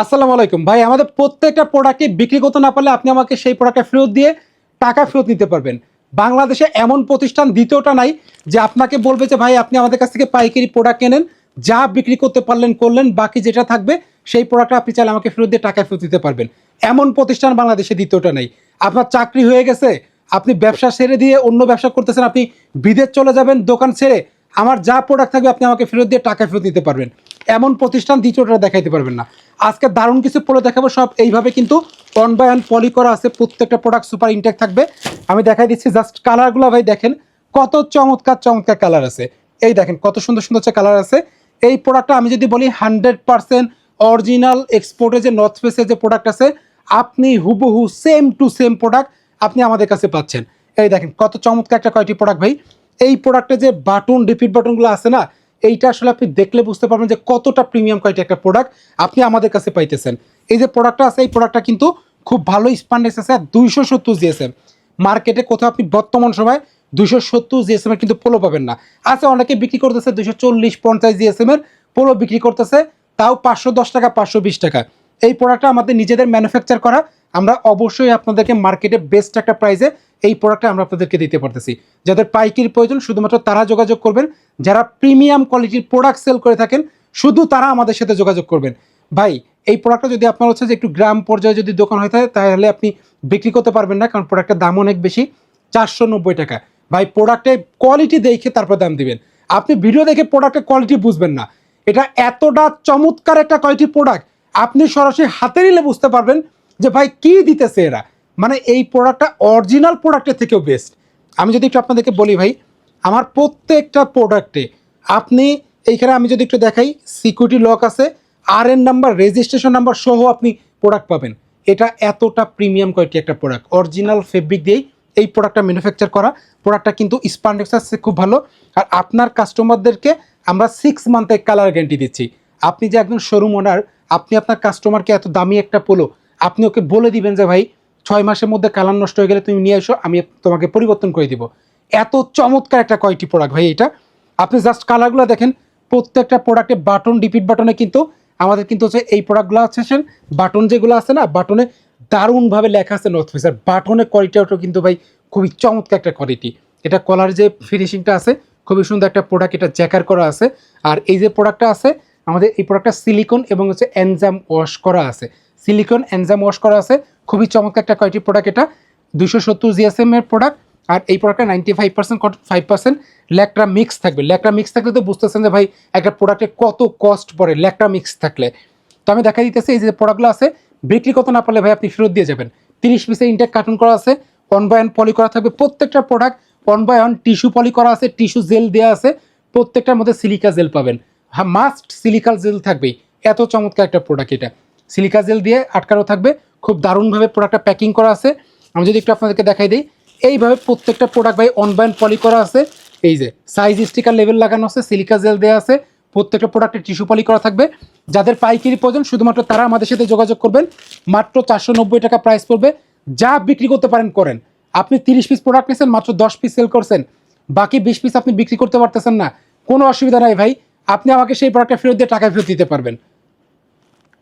আসসালামু আলাইকুম। ভাই, আমাদের প্রত্যেকটা প্রোডাক্টকে বিক্রি করতে না পারলে আপনি আমাকে সেই প্রোডাক্টটা ফেরত দিয়ে টাকা ফেরত নিতে পারবেন। বাংলাদেশে এমন প্রতিষ্ঠান দ্বিতীয়টা নাই যে আপনাকে বলবে যে, ভাই, আপনি আমাদের কাছ থেকে পাইকারি প্রোডাক্ট কেনেন, যা বিক্রি করতে পারলেন, করলেন, বাকি যেটা থাকবে, সেই প্রোডাক্টটা আপনি চাইলে আমাকে ফেরত দিয়ে টাকা ফেরত দিতে পারবেন। এমন প্রতিষ্ঠান বাংলাদেশে দ্বিতীয়টা নাই। আপনার চাকরি হয়ে গেছে, আপনি ব্যবসা ছেড়ে দিয়ে অন্য ব্যবসা করতেছেন, আপনি বিদেশ চলে যাবেন, দোকান ছেড়ে, আমার যা প্রোডাক্ট থাকবে আপনি আমাকে ফেরত দিয়ে টাকা ফেরত দিতে পারবেন। এমন প্রতিষ্ঠান দ্বিতীয়টা দেখাইতে পারবেন না। আজকে দারুণ কিছু পলে দেখাবো, সব এইভাবে কিন্তু অন বাই অন পলি করা আছে, প্রত্যেকটা প্রোডাক্ট সুপার ইনটেক থাকবে। আমি দেখাই দিচ্ছি জাস্ট কালারগুলো ভাই দেখেন, কত চমৎকার চমৎকার কালার আছে। এই দেখেন, কত সুন্দর সুন্দর হচ্ছে কালার আছে। এই প্রোডাক্টটা আমি যদি বলি হান্ড্রেড পার্সেন্ট অরিজিনাল এক্সপোর্টে যে নর্থ ফেসের যে প্রোডাক্ট আছে, আপনি হুবহু সেম টু সেম প্রোডাক্ট আপনি আমাদের কাছে পাচ্ছেন। এই দেখেন, কত চমৎকার একটা কয়টি প্রোডাক্ট ভাই। এই প্রোডাক্টে যে বাটন রিপিট বাটনগুলো আছে না এইটা আসলে আপনি দেখলে বুঝতে পারবেন যে কতটা প্রিমিয়াম কোয়ালিটি একটা প্রোডাক্ট আপনি আমাদের কাছে পাইতেছেন। এই যে প্রোডাক্টটা আছে, এই প্রোডাক্টটা কিন্তু খুব ভালো স্পান্ডেক্স আছে আর দুইশো সত্তর জিএসএম মার্কেটে কোথাও আপনি বর্তমান সময় দুইশো সত্তর জিএসএম এর কিন্তু পোলো পাবেন না। আছে অনেকে বিক্রি করতেছে দুইশো চল্লিশ পঞ্চাশ জিএসএম এর, পোলো বিক্রি করতেছে তাও পাঁচশো দশ টাকা, পাঁচশো বিশ টাকা। এই প্রোডাক্টটা আমাদের নিজেদের ম্যানুফ্যাকচার করা। আমরা অবশ্যই আপনাদেরকে মার্কেটে বেস্ট একটা প্রাইসে এই প্রোডাক্টটা আমরা আপনাদেরকে দিতে পারতেছি। যাদের পাইকির প্রয়োজন, শুধুমাত্র তারা যোগাযোগ করবেন। যারা প্রিমিয়াম কোয়ালিটির প্রোডাক্ট সেল করে থাকেন, শুধু তারা আমাদের সাথে যোগাযোগ করবেন। ভাই, এই প্রোডাক্টটা যদি আপনার হচ্ছে যে একটু গ্রাম পর্যায়ে যদি দোকান হয়ে থাকে, তাহলে আপনি বিক্রি করতে পারবেন না, কারণ প্রোডাক্টের দাম অনেক বেশি। চারশো নব্বই টাকা। ভাই প্রোডাক্টের কোয়ালিটি দেখে তারপর দাম দিবেন। আপনি ভিডিও দেখে প্রোডাক্টের কোয়ালিটি বুঝবেন না। এটা এতটা চমৎকার একটা কোয়ালিটি প্রোডাক্ট আপনি সরাসরি হাতে নিলে বুঝতে পারবেন যে, ভাই, কি দিতেছে এরা? মানে এই প্রোডাক্টটা অরিজিনাল প্রোডাক্টের থেকেও বেস্ট আমি যদি একটু আপনাদেরকে বলি ভাই, আমার প্রত্যেকটা প্রোডাক্টে আপনি এইখানে আমি যদি একটু দেখাই সিকিউরিটি লক আছে R N number registration number সহ আপনি প্রোডাক্ট পাবেন। এটা এতটা প্রিমিয়াম কোয়ালিটি একটা প্রোডাক্ট অরিজিনাল ফেব্রিক দিয়েই এই প্রোডাক্টটা ম্যানুফ্যাকচার করা। প্রোডাক্টটা কিন্তু স্পান্ডেক্স আছে, খুব ভালো। আর আপনার কাস্টমারদেরকে আমরা সিক্স মান্থের কালার গ্যারান্টি দিচ্ছি। আপনি যে একজন শোরুম ওনার আপনি আপনার কাস্টমারকে এত দামি একটা পোলো আপনি ওকে বলে দিবেন যে ভাই ছয় মাসের মধ্যে কালার নষ্ট হয়ে গেলে তুমি নিয়ে এসো, আমি তোমাকে পরিবর্তন করে দিব। এত চমৎকার একটা কয়টি প্রোডাক্ট ভাই এটা? আপনি জাস্ট কালারগুলো দেখেন, প্রত্যেকটা প্রোডাক্টে বাটন রিপিট বাটনে কিন্তু আমাদের কিন্তু হচ্ছে এই প্রোডাক্টগুলো আছে বাটন যেগুলো আছে না বাটনে দারুণভাবে লেখা আছে নর্থ ফেস আর বাটনের কোয়ালিটিটাও কিন্তু ভাই খুবই চমৎকার একটা কোয়ালিটি এটা কলার যে ফিনিশিংটা আছে, খুবই সুন্দর একটা প্রোডাক্ট এটা জ্যাকার করা আছে। আর এই যে প্রোডাক্টটা আছে, আমাদের এই প্রোডাক্টটা সিলিকন এবং হচ্ছে এনজাম ওয়াশ করা আছে। সিলিকন এনজাম ওয়াশ করা আছে। খুবই চমৎকার একটা কোয়ালিটি প্রোডাক্ট এটা? দুশো সত্তর জিএসএম এর প্রোডাক্ট আর এই প্রোডাক্টটা ninety five percent five percent ল্যাকটা mix থাকবে। ল্যাকটা মিক্স থাকলে তো বুঝতেছেন যে ভাই, একটা প্রোডাক্টে কত কস্ট পড়ে ল্যাকটা মিক্স থাকলে। তো আমি দেখা দিতেছি, এই যে প্রোডাক্টগুলো আছে, বিক্রি করতে না পারলে ভাই আপনি ফেরত দিয়ে যাবেন। তিরিশ পিসের ইনটেক কার্টুন করা আছে ওয়ান বাই পলি করা থাকবে। প্রত্যেকটা product one by tissue poly করা আছে টিস্যু জেল দেওয়া আছে, প্রত্যেকটার মধ্যে সিলিকা জেল পাবেন। হ্যাঁ মাস্ট সিলিকাল জেল থাকবেই। এত চমৎকার একটা প্রোডাক্ট এটা। সিলিকা জেল দিয়ে আটকানো থাকবে। খুব দারুণভাবে প্রোডাক্টটা প্যাকিং করা আছে। আমি যদি একটু আপনাদেরকে দেখাই দিই, এইভাবে প্রত্যেকটা প্রোডাক্ট ভাই অন বাই পলি করা আছে। এই যে সাইজ স্টিকার লেভেল লাগানো আছে সিলিকা জেল দেওয়া আছে, প্রত্যেকটা প্রোডাক্টের টিস্যু পলি করা থাকবে। যাদের পাইকারি প্রয়োজন, শুধুমাত্র তারা আমাদের সাথে যোগাযোগ করবেন। মাত্র চারশো নব্বই টাকা প্রাইস পড়বে। যা বিক্রি করতে পারেন, করেন। আপনি তিরিশ পিস প্রোডাক্ট নিয়েছেন মাত্র দশ পিস সেল করছেন। বাকি বিশ পিস আপনি বিক্রি করতে পারতেছেন না। কোনো অসুবিধা নাই ভাই। আপনি আমাকে সেই প্রোডাক্টটা ফেরত দিয়ে টাকা ফেরত দিতে পারবেন।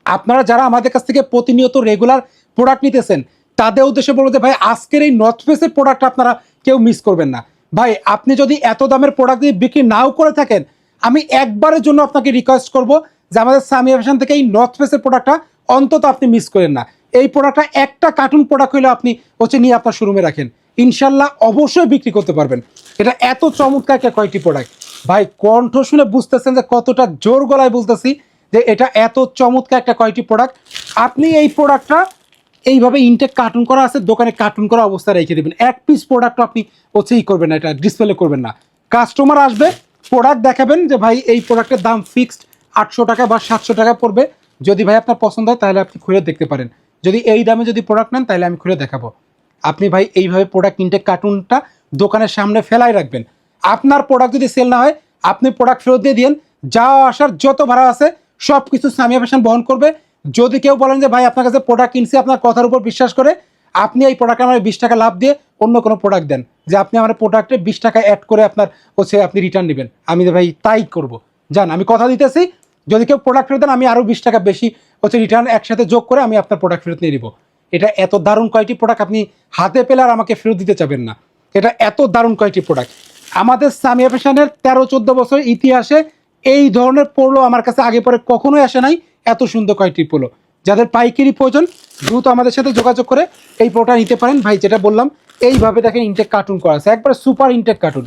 আপনারা যারা আমাদের কাছ থেকে প্রতিনিয়ত রেগুলার প্রোডাক্ট নিতেছেন, তাদের উদ্দেশ্যে বলব যে, ভাই, আজকের এই নর্থ ফেসের প্রোডাক্ট আপনারা কেউ মিস করবেন না। ভাই, আপনি যদি এত দামের প্রোডাক্ট দিয়ে বিক্রি নাও করে থাকেন, আমি একবারের জন্য আপনাকে রিকোয়েস্ট করব যে, আমাদের সামিয়া ফ্যাশন থেকে এই নর্থ ফেসের প্রোডাক্টটা অন্তত আপনি মিস করেন না। এই প্রোডাক্টটা একটা কার্টুন প্রোডাক্ট হলে আপনি হচ্ছে নিয়ে আপনার শোরুমে রাখেন। ইনশাল্লাহ অবশ্যই বিক্রি করতে পারবেন। এটা এত চমৎকার কয়েকটি প্রোডাক্ট ভাই, কণ্ঠ শুনে বুঝতেছেন যে কতটা জোর গলায় বলতেছি। যে এটা এত চমৎকার একটা কয়েকটি প্রোডাক্ট আপনি এই প্রোডাক্টটা এইভাবে ইনটেক কার্টুন করা আছে, দোকানে কার্টুন করা অবস্থায় রেখে দেবেন। এক পিস প্রোডাক্ট আপনি হচ্ছে ই করবেন না, এটা ডিসপ্লে করবেন না। কাস্টমার আসবে প্রোডাক্ট দেখাবেন যে, ভাই, এই প্রোডাক্টের দাম ফিক্সড আটশো টাকা বা সাতশো টাকা পড়বে। যদি ভাই আপনার পছন্দ হয়, তাহলে আপনি খুলে দেখতে পারেন। যদি এই দামে যদি প্রোডাক্ট নেন, তাহলে আমি খুলে দেখাবো। আপনি ভাই, এইভাবে প্রোডাক্ট ইনটেক কার্টুনটা দোকানের সামনে ফেলাই রাখবেন। আপনার প্রোডাক্ট যদি সেল না হয়, আপনি প্রোডাক্ট ফেরত দিয়ে দিন যাওয়া আসার, যত ভাড়া আছে সব কিছু সামিয়া ফ্যাশন বহন করবে। যদি কেউ বলেন যে, ভাই, আপনার কাছে প্রোডাক্ট কিনছি, আপনার কথার উপর বিশ্বাস করে, আপনি এই প্রোডাক্ট আমার বিশ টাকা লাভ দিয়ে অন্য কোনো প্রোডাক্ট দেন। যে, আপনি আমার প্রোডাক্টে বিশ টাকা অ্যাড করে আপনার হচ্ছে আপনি রিটার্ন নেবেন। আমি ভাই, তাই করব। জান, আমি কথা দিতেছি, যদি কেউ প্রোডাক্ট ফেরত দেন, আমি আরও বিশ টাকা বেশি হচ্ছে রিটার্ন একসাথে যোগ করে আমি আপনার প্রোডাক্ট ফেরত নিয়ে নিব। এটা এত দারুণ কয়েকটি প্রোডাক্ট আপনি হাতে পেলে আর আমাকে ফেরত দিতে চাবেন না। এটা এত দারুণ কয়েকটি প্রোডাক্ট আমাদের সামিয়া ফ্যাশনের তেরো চোদ্দ বছর ইতিহাসে এই ধরনের পোলো আমার কাছে আগে পরে কখনোই আসে নাই। এত সুন্দর কয়েকটি পোলো। যাদের পাইকারি প্রয়োজন, দ্রুত আমাদের সাথে যোগাযোগ করে এই পোটা নিতে পারেন। ভাই, যেটা বললাম, এইভাবে দেখেন ইনটেক কার্টুন করা আছে। একবার সুপার ইনটেক কার্টুন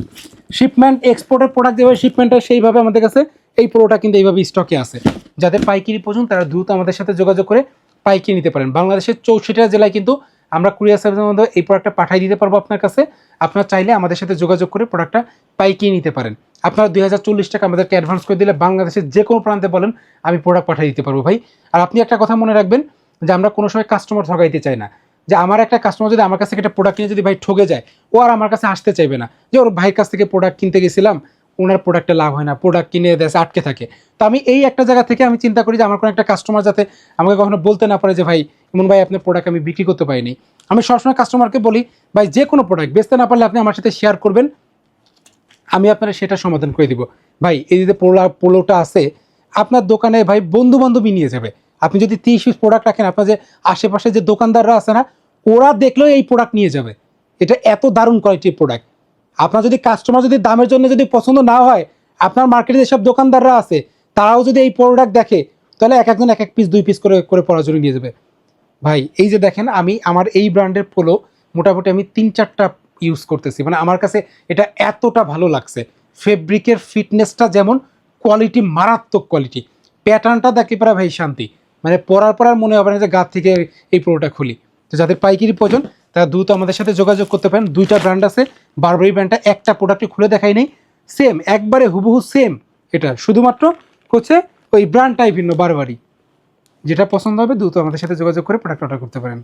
শিপমেন্ট এক্সপোর্টের প্রোডাক্ট যেভাবে শিপমেন্ট হয়, সেইভাবে আমাদের কাছে এই পোলোটা কিন্তু এইভাবে স্টকে আছে। যাদের পাইকারি প্রয়োজন, তারা দ্রুত আমাদের সাথে যোগাযোগ করে পাইকারি নিতে পারেন। বাংলাদেশের চৌষট্টিটা জেলায় কিন্তু আমরা কুরিয়ার সার্ভিসের মধ্যে এই প্রোডাক্টটা পাঠিয়ে দিতে পারব আপনার কাছে। আপনার চাইলে আমাদের সাথে যোগাযোগ করে প্রোডাক্টটা পাইকিয়ে নিতে পারেন। আপনারা দুই হাজার চল্লিশ টাকা আমাদেরকে অ্যাডভান্স করে দিলে বাংলাদেশের যে কোনো প্রান্তে বলেন, আমি প্রোডাক্ট পাঠিয়ে দিতে পারব ভাই। আর আপনি একটা কথা মনে রাখবেন, যে আমরা কোনো সময় কাস্টমার ঠকাইতে চাই না। যে আমার একটা কাস্টমার যদি আমার কাছ থেকে একটা প্রোডাক্ট নিয়ে যদি ভাই ঠকে যায়, ও আর আমার কাছে আসতে চাইবে না। যে ওর ভাইয়ের কাছ থেকে প্রোডাক্ট কিনতে গেছিলাম, ওনার প্রোডাক্টে লাভ হয় না প্রোডাক্ট কিনে দেশে আটকে থাকে। তো আমি এই একটা জায়গা থেকে আমি চিন্তা করি যে আমার কোনো একটা কাস্টমার যাতে আমাকে কখনো বলতে না পারে যে ভাই এমন ভাই, আপনার প্রোডাক্ট আমি বিক্রি করতে পারিনি। আমি সবসময় কাস্টমারকে বলি, ভাই, যে কোনো প্রোডাক্ট বেচতে না পারলে আপনি আমার সাথে শেয়ার করবেন। আমি আপনার সেটা সমাধান করে দিব। ভাই, এই যে পোলা, পোলোটা আছে, আপনার দোকানে ভাই বন্ধু বান্ধবী নিয়ে যাবে। আপনি যদি তিরিশ পিস প্রোডাক্ট রাখেন, আপনার যে আশেপাশে যে দোকানদাররা আছে না, ওরা দেখলেও এই প্রোডাক্ট নিয়ে যাবে। এটা এত দারুণ কোয়ালিটির প্রোডাক্ট আপনার যদি কাস্টমার যদি দামের জন্য যদি পছন্দ না হয়, আপনার মার্কেটে যেসব দোকানদাররা আছে, তারাও যদি এই প্রোডাক্ট দেখে, তাহলে এক একজন এক এক পিস দুই পিস করে করে পড়ার জন্য নিয়ে যাবে। ভাই, এই যে দেখেন, আমি আমার এই ব্র্যান্ডের পোলো, মোটামুটি আমি তিন চারটা ইউজ করতেছি। মানে আমার কাছে এটা এতটা ভালো লাগছে। ফেব্রিকের ফিটনেসটা যেমন কোয়ালিটি মারাত্মক কোয়ালিটি প্যাটার্নটা দেখে পরে ভাই শান্তি। মানে পরার পর আর মনে হবে না যে গা থেকে এই পোলোটা খুলি। তো যাদের পাইকারি প্রয়োজন, তারা দ্রুত আমাদের সাথে যোগাযোগ করতে পারেন। দুইটা ব্র্যান্ড আছে বারবারি ব্র্যান্ডটা একটা প্রোডাক্টে খুলে দেখাই নেই। সেম একবারে হুবহু সেম এটা। শুধুমাত্র হচ্ছে ওই ব্র্যান্ডটাই ভিন্ন বারবারই যেটা পছন্দ হবে, দ্রুত আমাদের সাথে যোগাযোগ করে প্রোডাক্ট অর্ডার করতে পারেন।